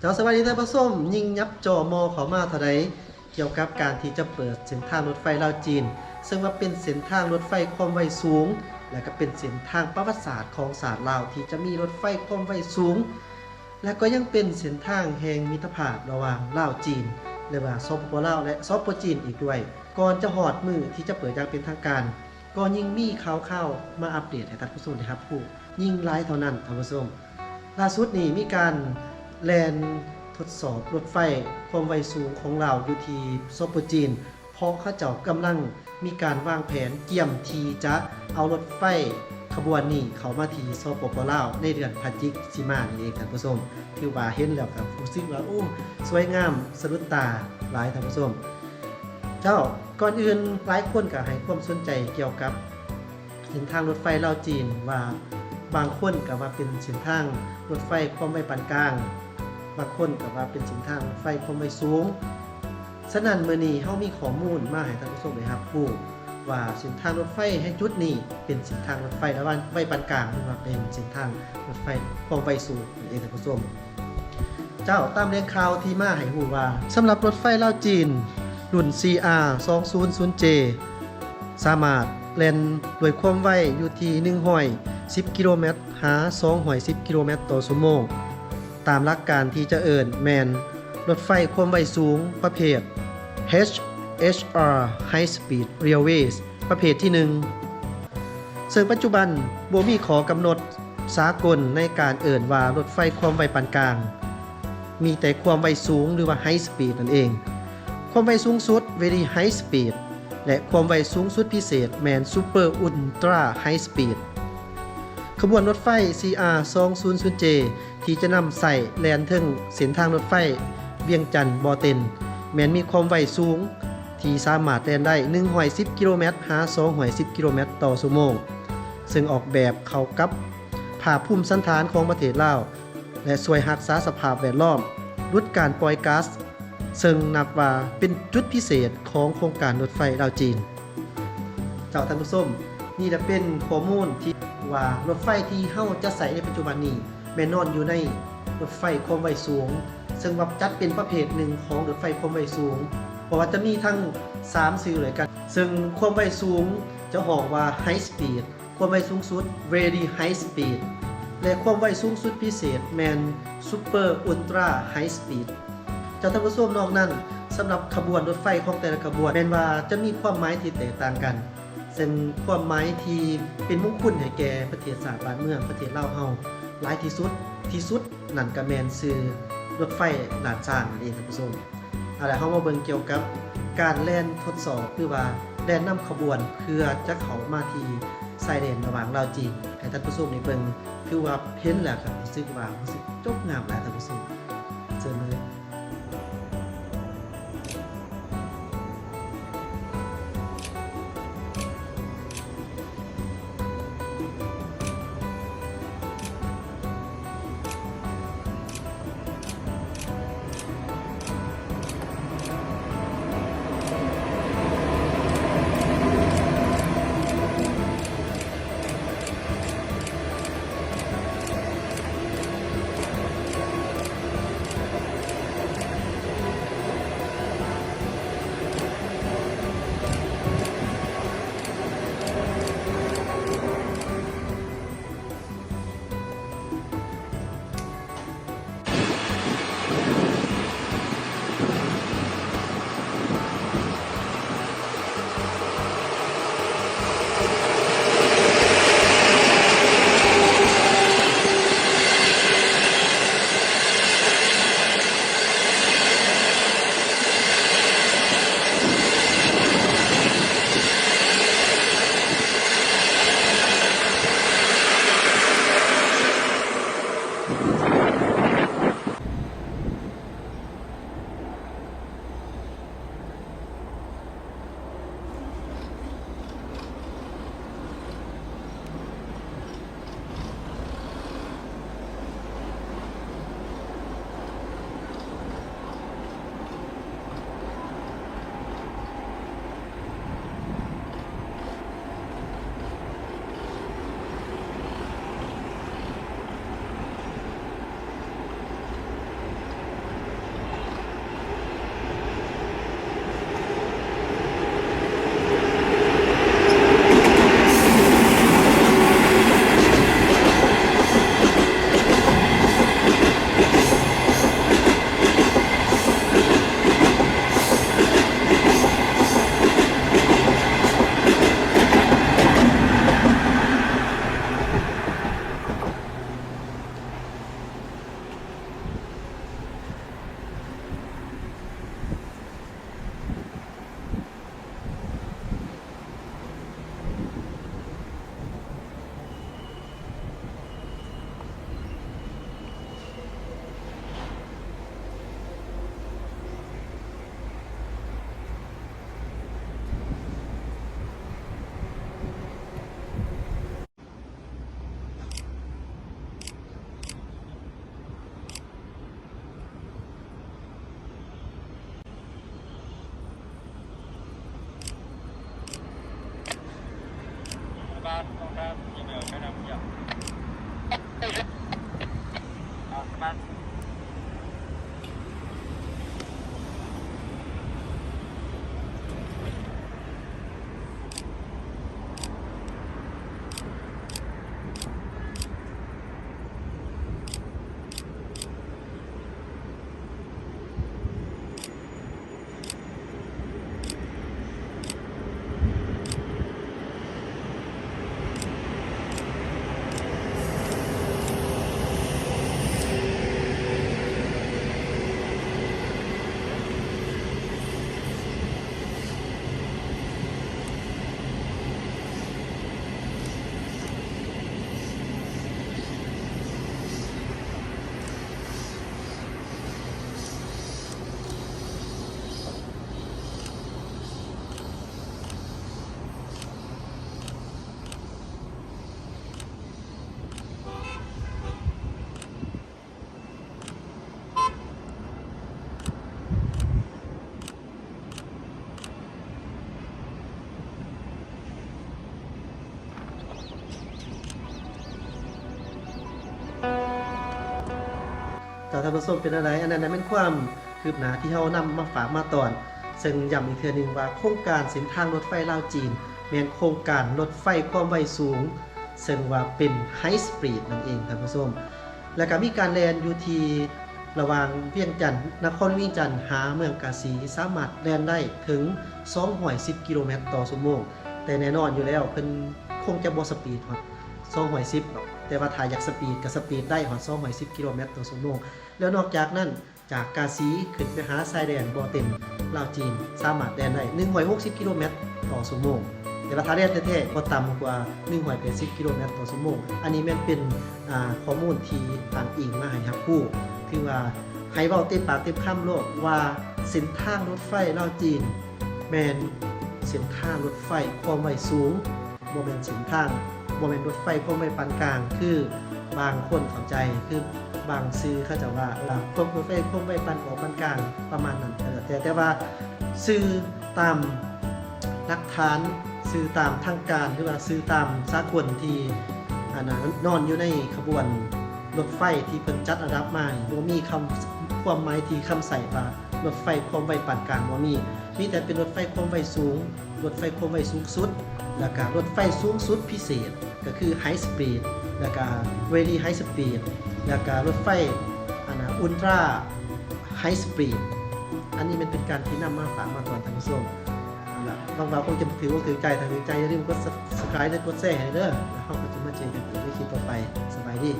เจ้าสวัสดีท่านผู้ชมยิงยับจอมอเขามาเท่าใดเกี่ยวกับการที่จะเปิดเส้นทางรถไฟลาวจีน ซึ่งว่าเป็นเส้นทางรถไฟความไวสูง และก็เป็นเส้นทางประวัติศาสตร์ของศาสตร์ลาวที่จะมีรถไฟความไวสูง และก็ยังเป็นเส้นทางแห่งมิตรภาพระหว่างลาวจีนหรือว่าซอปปลาวและซอปปจีนอีกด้วยก่อนจะหอดมือที่จะเปิดอย่างเป็นทางการก็ยิ่งมีข่าวเข้ามาอัปเดตให้ท่านผู้ชมนะครับผู้ยิ่งไลฟ์เท่านั้นท่านผู้ชมล่าสุดนี้มีการ แลนทดสอบรถไฟความไวสูงของเราอยู่ที่ซปจีน เพราะเขาเจ้ากำลังมีการวางแผนเกี่ยมทีจะเอารถไฟขบวนนี้เขามาที่ซปปลาวในเดือนพฤศจิกิมานี่เองท่านผู้ชมที่ว่าเห็นแล้วครับรู้สึกว่าโอ้สวยงามสะดุดตาหลายท่านผู้ชมเจ้าก่อนอื่นหลายคนก็ให้ความสนใจเกี่ยวกับเส้นทางรถไฟลาวจีนว่าบางคนก็ว่าเป็นเส้นทางรถไฟความไวปานกลาง บางคนก็ว่าเป็นส้นทางรถไฟความไวสูงฉะนั้นมื้อนี้เฮามีข้อมูลมาให้ท่านผู้ชมได้รับรู้ว่าเส้นทางรถไฟให้จุดนี้เป็นเส้นทางรถไฟระหว่างไวปานกลางหรือว่าเป็นเส้นทางรถไฟความไวสูงนั่นเองท่านผู้ชมเจ้าตามเรียงข่าวที่มาให้ฮู้ว่าสำหรับรถไฟลาวจีน รุ่น CR 200J สามารถเล่นด้วยความไวอยู่ที่110กิโลเมตรหา210กิโลเมตรต่อชั่วโมง ตามหลักการที่จะเอิญแมนรถไฟความไวสูงประเภท HHR High Speed Railways ประเภทที่ 1 ซึ่งปัจจุบันบ่มีขอกำหนดสากลในการเอิญว่ารถไฟความไวปานกลาง มีแต่ความไวสูงหรือว่า High Speed นั่นเอง ความไวสูงสุด Very High Speed และความไวสูงสุดพิเศษแมน Super Ultra High Speed ขบวนรถไฟ CR 200J ที่จะนำใส่แลนเทิงเส้นทางรถไฟ เวียงจันทน์บอเต็น แมนมีความไวสูง ที่สามารถแลนได้110 กิโลเมตรหา210 กิโลเมตรต่อชั่วโมง ซึ่งออกแบบเข้ากับภาพภูมิสันฐานของประเทศลาว และช่วยรักษาสภาพแวดล้อมลดการปล่อยก๊าซซึ่งนับว่าเป็นจุดพิเศษของโครงการรถไฟลาวจีน เจ้าท่านผู้ชมนี่จะเป็นข้อมูลที่ ว่ารถไฟที่เฮาจะใส่ในปัจจุบันนี้แม่นอนอยู่ในรถไฟความไวสูง ซึ่งว่าจัดเป็นประเภทหนึ่งของรถไฟความไวสูง เพราะว่าจะมีทั้ง3สื่อเลยกัน ซึ่งความไวสูงจะหองว่า High Speed ความไวสูงสุด Very High Speed และความไวสูงสุดพิเศษแมน Super Ultra High Speed จ้าท่านผู้ชมนอกนั้นสำหรับขบวนรถไฟของแต่ละขบวนเป็นว่าจะมีความหมายที่แตกต่างกัน ซึ่งความหมายที่เป็นมงคลให้แก่ประเทศชาบ้านเมืองประเทศลาวเฮาหลายที่สุดที่สุดนั่นก็แมนชื่อรถไฟลาดจางนั่นเองท่านผู้ชมเอาล่ะเฮามาเบิ่งเกี่ยวกับการแล่นทดสอบหรือว่าแล่นนำขบวนเพื่อจะเข้ามาที่ชายแดนระหว่างลาวจีนให้ท่านผู้ชมได้เบิ่งคือว่าเห็นแล้วครับรู้สึกว่ารู้สึกจบงามหลายท่านผู้ชม ท่านผู้ชมเป็นอะไรอันนั้นนเป็นความคืบหน้าที่เฮานำมาฝากมาตอน ซึ่งย้ำอีกเทือนึงว่าโครงการเส้นทางรถไฟลาวจีนแมนโครงการรถไฟความไวสูง ซึ่งว่าเป็นไฮสปีดนั่นเองท่านผู้ชมแล้วก็มีการแลนอยู่ที่ระหว่างเวียงจันทน์นครวียงจันทน์หาเมืองกาสีสามารถแลนได้ถึง210กิโลเมตรต่อชั่วโมงแต่แน่นอนอยู่แล้วเพิ่นคงจะบ่สปีดฮอ ด210หรอกแต่ว่าถ้าอยากสปีดก็สปีดได้ฮอด210กิโลเมตรต่อชั่วโมงแล้วนอกจากนั้นจากกาสีขึ้นไปหาชายแดนบอเต็มลาวจีน สามารถแลนได้160กิโลเมตรต่อชั่วโมงแต่ว่าถ้าแล่นแท้ๆบ่ต่ำกว่า180กิโลเมตรต่อชั่วโมงอันนี้แม่นเป็นข้อมูลที่ทางอิงมาให้รับผู้คือว่าให้เว้าเต็มปากเต็มคำโลดว่าเส้นทางรถไฟลาวจีนแมนเส้นทางรถไฟความไวสูงบ่แม่นเส้นทาง บ่แม่นรถไฟความไวปานกลาง คือบางคนเข้าใจคือบางซื้อเขาจะว่าเออความรถไฟความไวปานกลางปานกลางประมาณนั้นแต่แต่ว่าซื้อตามหลักฐานซื้อตามทางการหรือว่าซื้อตามสากลที่อันนั้นนอนอยู่ในขบวนรถไฟที่เพิ่นจัดอันดับมาบ่มีคำความหมายที่คำใส่ว่ารถไฟความไวปานกลางบ่มีมีแต่เป็นรถไฟความไวสูงรถไฟความไวสูงสุด แล้วก็รถไฟสูงสุดพิเศษ ก็คือ High Speed แล้วก็ Very High Speed แล้วก็รถไฟอันนะ Ultra High Speed อันนี้มันเป็นการที่นำมาฝากมาตอนทางส้มบางบางเราคงจะถือว่าถือใจถ้าถือใจอย่าลืมกด subscribe และกดแชร์ให้เด้อแล้วเราก็จะมาเจอกันอีกในคลิปต่อไปสบายดี